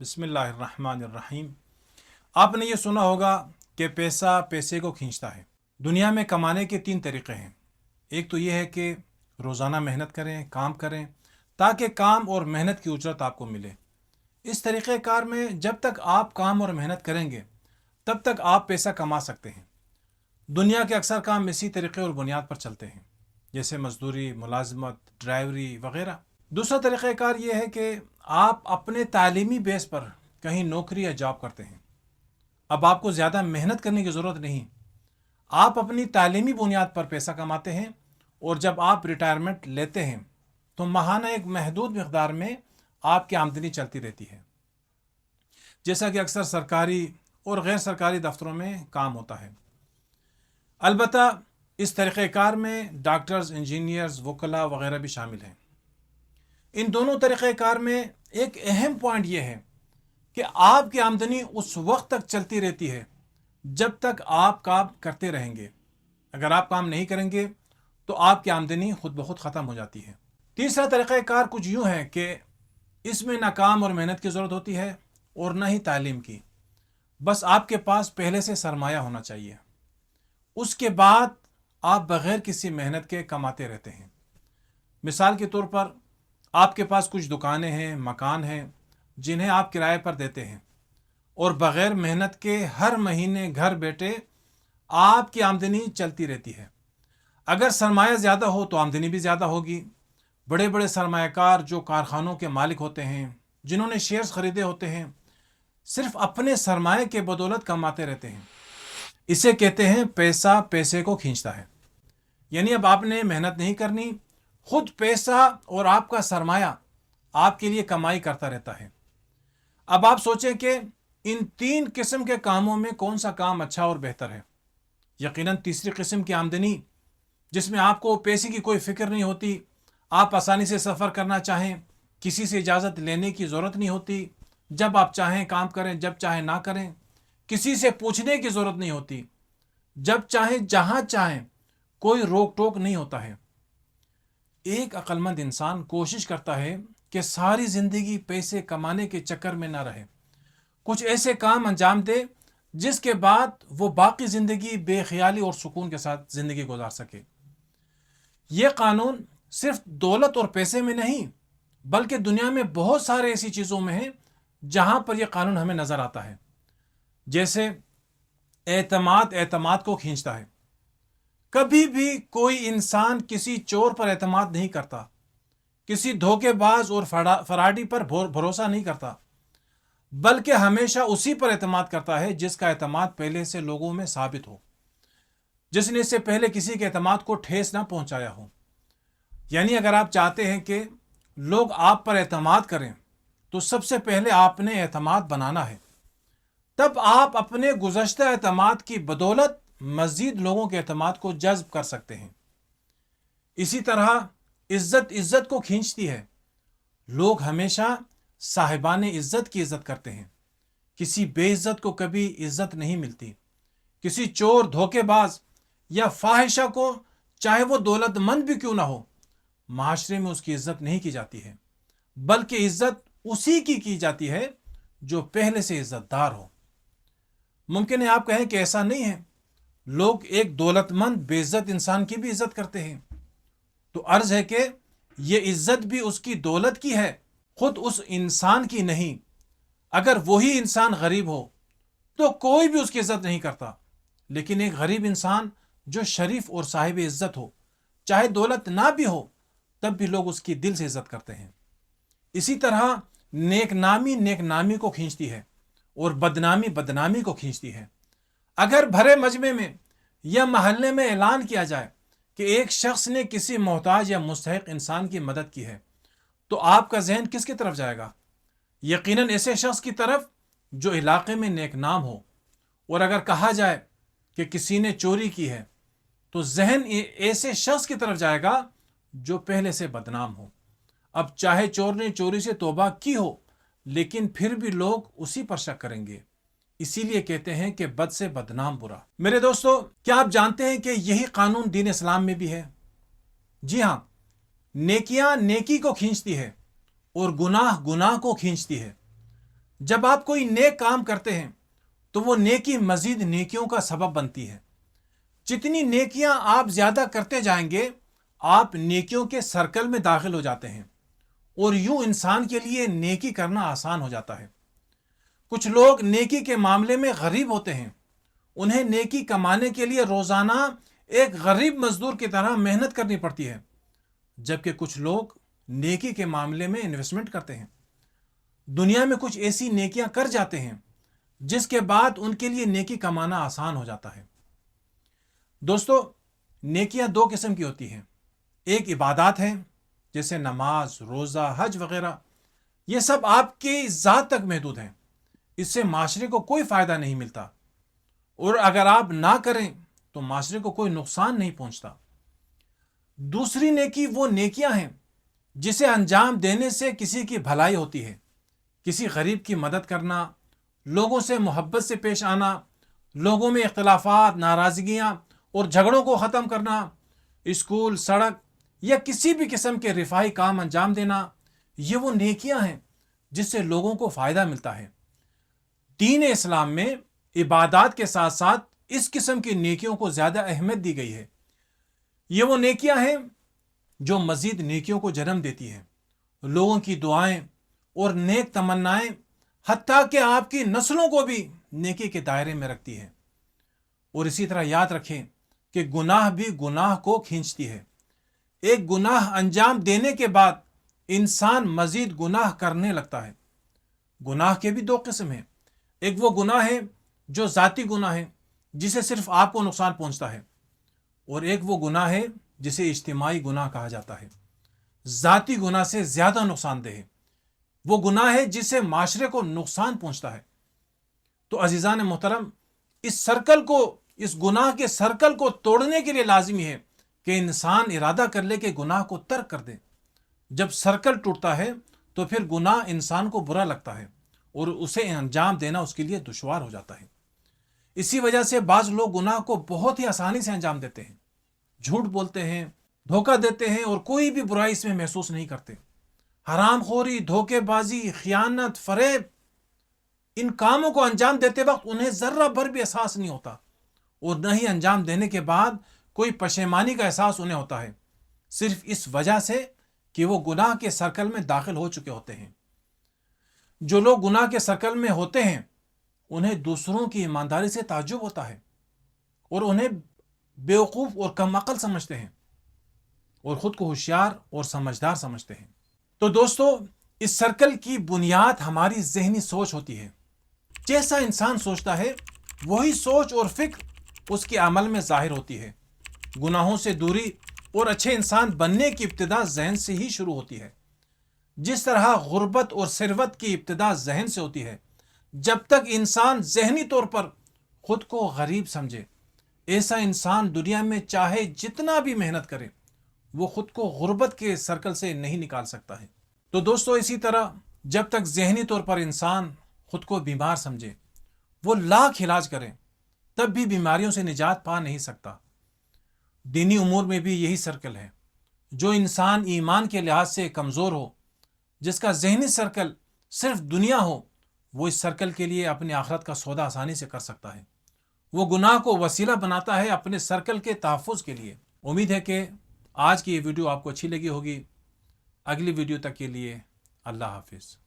بسم اللہ الرحمن الرحیم۔ آپ نے یہ سنا ہوگا کہ پیسہ پیسے کو کھینچتا ہے۔ دنیا میں کمانے کے تین طریقے ہیں۔ ایک تو یہ ہے کہ روزانہ محنت کریں، کام کریں، تاکہ کام اور محنت کی اجرت آپ کو ملے۔ اس طریقہ کار میں جب تک آپ کام اور محنت کریں گے، تب تک آپ پیسہ کما سکتے ہیں۔ دنیا کے اکثر کام اسی طریقے اور بنیاد پر چلتے ہیں، جیسے مزدوری، ملازمت، ڈرائیوری وغیرہ۔ دوسرا طریقہ کار یہ ہے کہ آپ اپنے تعلیمی بیس پر کہیں نوکری یا جاب کرتے ہیں۔ اب آپ کو زیادہ محنت کرنے کی ضرورت نہیں۔ آپ اپنی تعلیمی بنیاد پر پیسہ کماتے ہیں اور جب آپ ریٹائرمنٹ لیتے ہیں، تو ماہانہ ایک محدود مقدار میں آپ کی آمدنی چلتی رہتی ہے۔ جیسا کہ اکثر سرکاری اور غیر سرکاری دفتروں میں کام ہوتا ہے۔ البتہ اس طریقہ کار میں ڈاکٹرز، انجینئرز وکلا وغیرہ بھی شامل ہیں۔ ان دونوں طریقہ کار میں ایک اہم پوائنٹ یہ ہے کہ آپ کی آمدنی اس وقت تک چلتی رہتی ہے جب تک آپ کام کرتے رہیں گے۔ اگر آپ کام نہیں کریں گے تو آپ کی آمدنی خود بخود ختم ہو جاتی ہے۔ تیسرا طریقہ کار کچھ یوں ہے کہ اس میں نہ کام اور محنت کی ضرورت ہوتی ہے اور نہ ہی تعلیم کی۔ بس آپ کے پاس پہلے سے سرمایہ ہونا چاہیے۔ اس کے بعد آپ بغیر کسی محنت کے کماتے رہتے ہیں۔ مثال کے طور پر آپ کے پاس کچھ دکانیں ہیں، مکان ہیں، جنہیں آپ کرائے پر دیتے ہیں۔ اور بغیر محنت کے ہر مہینے گھر بیٹھے آپ کی آمدنی چلتی رہتی ہے۔ اگر سرمایہ زیادہ ہو تو آمدنی بھی زیادہ ہوگی۔ بڑے بڑے سرمایہ کار جو کارخانوں کے مالک ہوتے ہیں، جنہوں نے شیئرز خریدے ہوتے ہیں، صرف اپنے سرمایہ کے بدولت کماتے رہتے ہیں۔ اسے کہتے ہیں پیسہ پیسے کو کھینچتا ہے۔ یعنی اب آپ نے محنت نہیں کرنی خود پیسہ اور آپ کا سرمایہ آپ کے لیے کمائی کرتا رہتا ہے۔ اب آپ سوچیں کہ ان تین قسم کے کاموں میں کون سا کام اچھا اور بہتر ہے۔ یقیناً تیسری قسم کی آمدنی، جس میں آپ کو پیسے کی کوئی فکر نہیں ہوتی، آپ آسانی سے سفر کرنا چاہیں، کسی سے اجازت لینے کی ضرورت نہیں ہوتی، جب آپ چاہیں کام کریں، جب چاہیں نہ کریں، کسی سے پوچھنے کی ضرورت نہیں ہوتی۔ جب چاہیں، جہاں چاہیں، کوئی روک ٹوک نہیں ہوتا ہے۔ ایک عقلمند انسان کوشش کرتا ہے کہ ساری زندگی پیسے کمانے کے چکر میں نہ رہے۔ کچھ ایسے کام انجام دے جس کے بعد وہ باقی زندگی بے خیالی اور سکون کے ساتھ زندگی گزار سکے۔ یہ قانون صرف دولت اور پیسے میں نہیں، بلکہ دنیا میں بہت سارے ایسی چیزوں میں ہیں جہاں پر یہ قانون ہمیں نظر آتا ہے۔ جیسے اعتماد اعتماد کو کھینچتا ہے۔ کبھی بھی کوئی انسان کسی چور پر اعتماد نہیں کرتا، کسی دھوکے باز اور فراڈی پر بھروسہ نہیں کرتا، بلکہ ہمیشہ اسی پر اعتماد کرتا ہے جس کا اعتماد پہلے سے لوگوں میں ثابت ہو، جس نے اس سے پہلے کسی کے اعتماد کو ٹھیس نہ پہنچایا ہو۔ یعنی اگر آپ چاہتے ہیں کہ لوگ آپ پر اعتماد کریں، تو سب سے پہلے آپ نے اعتماد بنانا ہے۔ تب آپ اپنے گزشتہ اعتماد کی بدولت مزید لوگوں کے اعتماد کو جذب کر سکتے ہیں۔ اسی طرح عزت عزت کو کھینچتی ہے۔ لوگ ہمیشہ صاحبان عزت کی عزت کرتے ہیں۔ کسی بے عزت کو کبھی عزت نہیں ملتی۔ کسی چور دھوکے باز یا فاحشہ کو چاہے وہ دولت مند بھی کیوں نہ ہو، معاشرے میں اس کی عزت نہیں کی جاتی ہے۔ بلکہ عزت اسی کی کی جاتی ہے جو پہلے سے عزت دار ہو۔ ممکن ہے آپ کہیں کہ ایسا نہیں ہے۔ لوگ ایک دولت مند، بے عزت انسان کی بھی عزت کرتے ہیں۔ تو عرض ہے کہ یہ عزت بھی اس کی دولت کی ہے، خود اس انسان کی نہیں۔ اگر وہی انسان غریب ہو تو کوئی بھی اس کی عزت نہیں کرتا۔ لیکن ایک غریب انسان جو شریف اور صاحب عزت ہو، چاہے دولت نہ بھی ہو، تب بھی لوگ اس کی دل سے عزت کرتے ہیں۔ اسی طرح نیک نامی نیک نامی کو کھینچتی ہے اور بدنامی بدنامی کو کھینچتی ہے۔ اگر بھرے مجمع میں یا محلے میں اعلان کیا جائے کہ ایک شخص نے کسی محتاج یا مستحق انسان کی مدد کی ہے، تو آپ کا ذہن کس کی طرف جائے گا؟ یقیناً ایسے شخص کی طرف جو علاقے میں نیک نام ہو۔ اور اگر کہا جائے کہ کسی نے چوری کی ہے، تو ذہن ایسے شخص کی طرف جائے گا جو پہلے سے بدنام ہو۔ اب چاہے چور نے چوری سے توبہ کی ہو، لیکن پھر بھی لوگ اسی پر شک کریں گے۔ اسی لیے کہتے ہیں کہ بد سے بدنام برا۔ میرے دوستو، کیا آپ جانتے ہیں کہ یہی قانون دین اسلام میں بھی ہے؟ جی ہاں نیکیاں نیکی کو کھینچتی ہے اور گناہ گناہ کو کھینچتی ہے۔ جب آپ کوئی نیک کام کرتے ہیں، تو وہ نیکی مزید نیکیوں کا سبب بنتی ہے۔ جتنی نیکیاں آپ زیادہ کرتے جائیں گے، آپ نیکیوں کے سرکل میں داخل ہو جاتے ہیں اور یوں انسان کے لیے نیکی کرنا آسان ہو جاتا ہے۔ کچھ لوگ نیکی کے معاملے میں غریب ہوتے ہیں۔ انہیں نیکی کمانے کے لیے روزانہ ایک غریب مزدور کی طرح محنت کرنی پڑتی ہے، جبکہ کچھ لوگ نیکی کے معاملے میں انویسٹمنٹ کرتے ہیں۔ دنیا میں کچھ ایسی نیکیاں کر جاتے ہیں جس کے بعد ان کے لیے نیکی کمانا آسان ہو جاتا ہے۔ دوستو، نیکیاں دو قسم کی ہوتی ہیں۔ ایک عبادات ہیں، جیسے نماز، روزہ، حج وغیرہ۔ یہ سب آپ کی ذات تک محدود ہیں۔ اس سے معاشرے کو کوئی فائدہ نہیں ملتا۔ اور اگر آپ نہ کریں تو معاشرے کو کوئی نقصان نہیں پہنچتا۔ دوسری نیکی وہ نیکیاں ہیں جسے انجام دینے سے کسی کی بھلائی ہوتی ہے۔ کسی غریب کی مدد کرنا، لوگوں سے محبت سے پیش آنا، لوگوں میں اختلافات، ناراضگیاں اور جھگڑوں کو ختم کرنا، اسکول، سڑک یا کسی بھی قسم کے رفائی کام انجام دینا، یہ وہ نیکیاں ہیں جس سے لوگوں کو فائدہ ملتا ہے۔ دین اسلام میں عبادات کے ساتھ ساتھ اس قسم کی نیکیوں کو زیادہ اہمیت دی گئی ہے۔ یہ وہ نیکیاں ہیں جو مزید نیکیوں کو جنم دیتی ہیں۔ لوگوں کی دعائیں اور نیک تمنائیں حتیٰ کہ آپ کی نسلوں کو بھی نیکی کے دائرے میں رکھتی ہے اور اسی طرح یاد رکھیں کہ گناہ بھی گناہ کو کھینچتی ہے۔ ایک گناہ انجام دینے کے بعد انسان مزید گناہ کرنے لگتا ہے۔ گناہ کے بھی دو قسم ہیں۔ ایک وہ گناہ ہے جو ذاتی گناہ ہے، جسے صرف آپ کو نقصان پہنچتا ہے۔ اور ایک وہ گناہ ہے جسے اجتماعی گناہ کہا جاتا ہے۔ ذاتی گناہ سے زیادہ نقصان دہ ہے۔ وہ گناہ ہے جسے معاشرے کو نقصان پہنچتا ہے۔ تو عزیزان محترم، اس سرکل کو، اس گناہ کے سرکل کو توڑنے کے لیے لازمی ہے کہ انسان ارادہ کر لے کہ گناہ کو ترک کر دے۔ جب سرکل ٹوٹتا ہے تو پھر گناہ انسان کو برا لگتا ہے۔ اور اسے انجام دینا اس کے لیے دشوار ہو جاتا ہے۔ اسی وجہ سے بعض لوگ گناہ کو بہت ہی آسانی سے انجام دیتے ہیں۔ جھوٹ بولتے ہیں، دھوکہ دیتے ہیں اور کوئی بھی برائی اس میں محسوس نہیں کرتے۔ حرام خوری، دھوکے بازی، خیانت، فریب، ان کاموں کو انجام دیتے وقت انہیں ذرہ بھر بھی احساس نہیں ہوتا۔ اور نہ ہی انجام دینے کے بعد کوئی پشیمانی کا احساس انہیں ہوتا ہے۔ صرف اس وجہ سے کہ وہ گناہ کے سرکل میں داخل ہو چکے ہوتے ہیں۔ جو لوگ گناہ کے سرکل میں ہوتے ہیں، انہیں دوسروں کی ایمانداری سے تعجب ہوتا ہے اور انہیں بیوقوف اور کم عقل سمجھتے ہیں اور خود کو ہوشیار اور سمجھدار سمجھتے ہیں۔ تو دوستو، اس سرکل کی بنیاد ہماری ذہنی سوچ ہوتی ہے۔ جیسا انسان سوچتا ہے، وہی سوچ اور فکر اس کے عمل میں ظاہر ہوتی ہے۔ گناہوں سے دوری اور اچھے انسان بننے کی ابتدا ذہن سے ہی شروع ہوتی ہے۔ جس طرح غربت اور ثروت کی ابتدا ذہن سے ہوتی ہے، جب تک انسان ذہنی طور پر خود کو غریب سمجھے، ایسا انسان دنیا میں چاہے جتنا بھی محنت کرے، وہ خود کو غربت کے سرکل سے نہیں نکال سکتا ہے۔ تو دوستو، اسی طرح جب تک ذہنی طور پر انسان خود کو بیمار سمجھے، وہ لاکھ علاج کرے، تب بھی بیماریوں سے نجات پا نہیں سکتا۔ دینی امور میں بھی یہی سرکل ہے۔ جو انسان ایمان کے لحاظ سے کمزور ہو جس کا ذہنی سرکل صرف دنیا ہو، وہ اس سرکل کے لیے اپنی آخرت کا سودا آسانی سے کر سکتا ہے۔ وہ گناہ کو وسیلہ بناتا ہے اپنے سرکل کے تحفظ کے لیے۔ امید ہے کہ آج کی یہ ویڈیو آپ کو اچھی لگی ہوگی۔ اگلی ویڈیو تک کے لیے اللہ حافظ۔